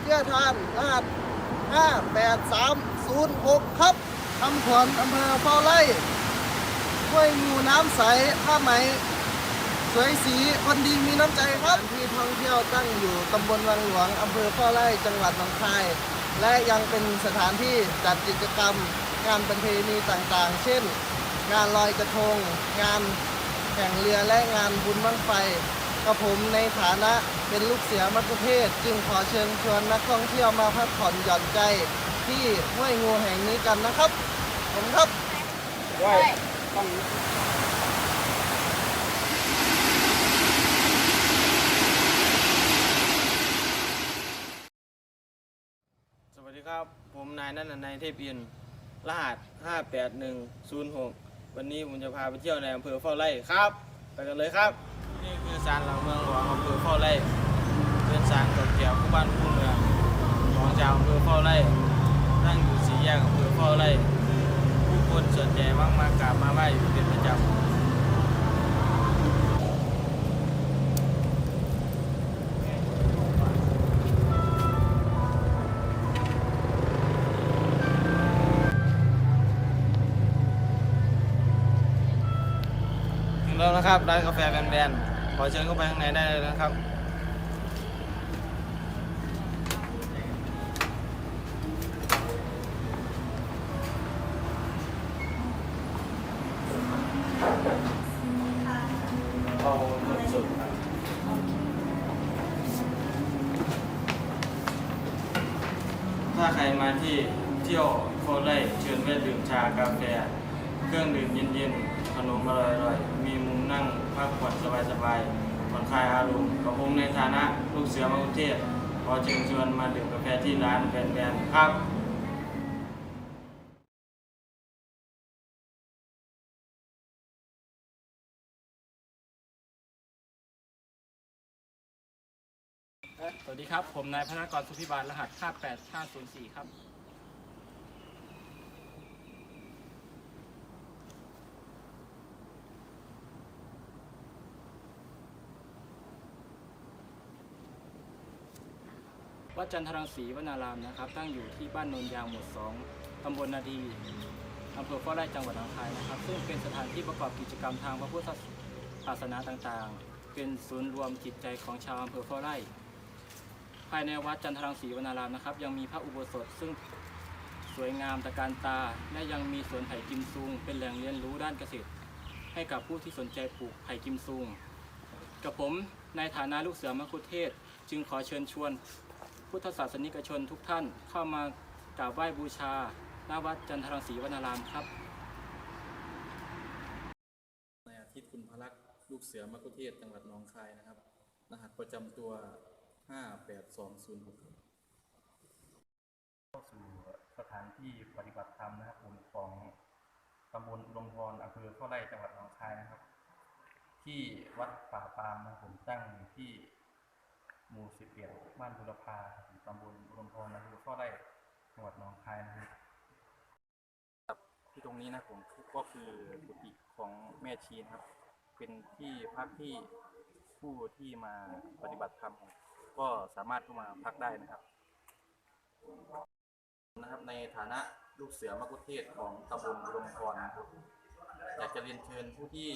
เที่ยทานรหัส58306 ครับคำขวัญอำเภอเฝ้าไร่ห้วยงูน้ำใสผ้าไหม สวยสีคนดีมีน้ำใจครับที่ท่องเที่ยวตั้งอยู่ตำบลวังหลวงอำเภอพ่อไร่จังหวัดหนองคาย และยังเป็นสถานที่จัดกิจกรรม งานประเพณีต่างๆ เช่น งานลอยกระทง งานแข่งเรือและงานบุญบั้งไฟ กระผมในฐานะเป็นลูกเสือมักเทศจึงขอเชิญชวนนักท่องเที่ยวมาพักผ่อนหย่อนใจที่ห้วยงูแห่งนี้กันนะครับ ผมครับสวัสดีครับ ผมนายนันทนายเทพอินรหัส 58106 วันนี้ผมจะพาไปเที่ยวในอำเภอเฝ้าไร่ครับ ไปกันเลยครับ นี่คือศาลหลักเมืองหลวงอำเภอข้าไร่เป็นศาลเก่าแก่คู่บ้านคู่เมืองของชาวอำเภอข้าไร่ตั้งอยู่สี่แยกอำเภอข้าไร่ผู้คนส่วนใหญ่มักมากราบมาไหว้อยู่เป็นประจำ แล้วนะครับร้านกาแฟแบนๆขอเชิญเข้าไปข้างในได้เลยนะครับเอาสดครับถ้าใครมาที่เที่ยวโคไล่เชิญแวะดื่มชากาแฟ เครื่องดื่มเย็นๆขนมอร่อยๆ กผ่อนสบายผ่อนคลายอารมณ์กับผมในฐานะลูกเสือมะกุเทศขอเชิญชวนมาดื่มกาแฟที่ร้านแบนๆครับสวัสดีครับ ผมนายพนากรสุพิบาลรหัส 58504 ครับ วัดจันทรังสีวนารามนะครับ ตั้งอยู่ที่บ้านโนนยางหมู่สองตำบลนาดีอำเภอฟ้าไร่จังหวัดหนองคายนะครับ ซึ่งเป็นสถานที่ประกอบกิจกรรมทางพระพุทธศาสนาต่างๆ เป็นศูนย์รวมจิตใจของชาวอำเภอฟ้าไร่ ภายในวัดจันทรังสีวนารามนะครับ ยังมีพระอุโบสถซึ่งสวยงามตะการตา และยังมีสวนไผ่กิมซุง เป็นแหล่งเรียนรู้ด้านเกษตร ให้กับผู้ที่สนใจปลูกไผ่กิมซุง กับผมในฐานะลูกเสือมะคุเทศ จึงขอเชิญชวน พุทธศาสนิกชนทุกท่านเข้ามากราบไหว้บูชาณวัดจันทรังสีวนารามครับ ในอาทิตย์คุณพลักษ์ลูกเสือมะกุเทศจังหวัดหนองคายนะครับ รหัสประจำตัว 58206ครับเข้าสู่สถานที่ปฏิบัติธรรมนะครับผมของตำบลอุดมพรอำเภอเข้าไร่จังหวัดหนองคายนะครับ ที่วัดป่าปามนะครับผมตั้งอยู่ที่ หมู่สิบเอ็ดบ้านบุรพาตำบลอุดมพรอำเภอเข้าไร่จังหวัดหนองคายนะครับที่ตรงนี้นะผมก็คือกุฏิของแม่ชีนะครับ เป็นที่พักที่ผู้ที่มาปฏิบัติธรรมก็สามารถเข้ามาพักได้นะครับนะครับ ในฐานะลูกเสือมกุเทศของตำบลอุดมพรนะครับอยากจะเรียนเชิญผู้ที่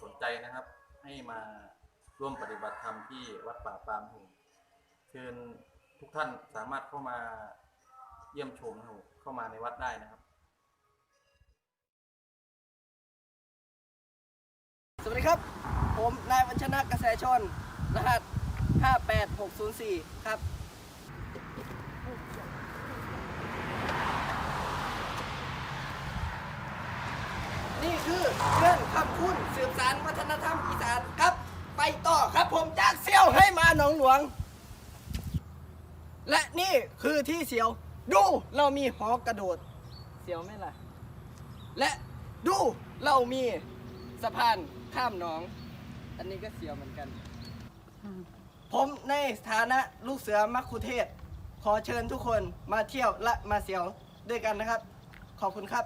สนใจนะครับ ให้มา ร่วมปฏิบัติธรรมที่วัดป่าปามผมเชิญทุกท่านสามารถเข้ามาเยี่ยมชมนะครับเข้ามาในวัดได้นะครับ สวัสดีครับ ผมนายวัชนะกระแสชน รหัส 58604 ครับนี่คือเรื่องคำคุณสืบสารวัฒนธรรมอีสานครับ ไปต่อครับผมจากเซียวให้มาหนองหลวง และนี่คือที่เสียว ดูเรามีหอกระโดด เสียวไหมล่ะ และดูเรามีสะพานข้ามหนอง อันนี้ก็เสียวเหมือนกัน ผมในฐานะลูกเสือมัคคุเทศ ขอเชิญทุกคนมาเที่ยวและมาเสียวด้วยกันนะครับ ขอบคุณครับ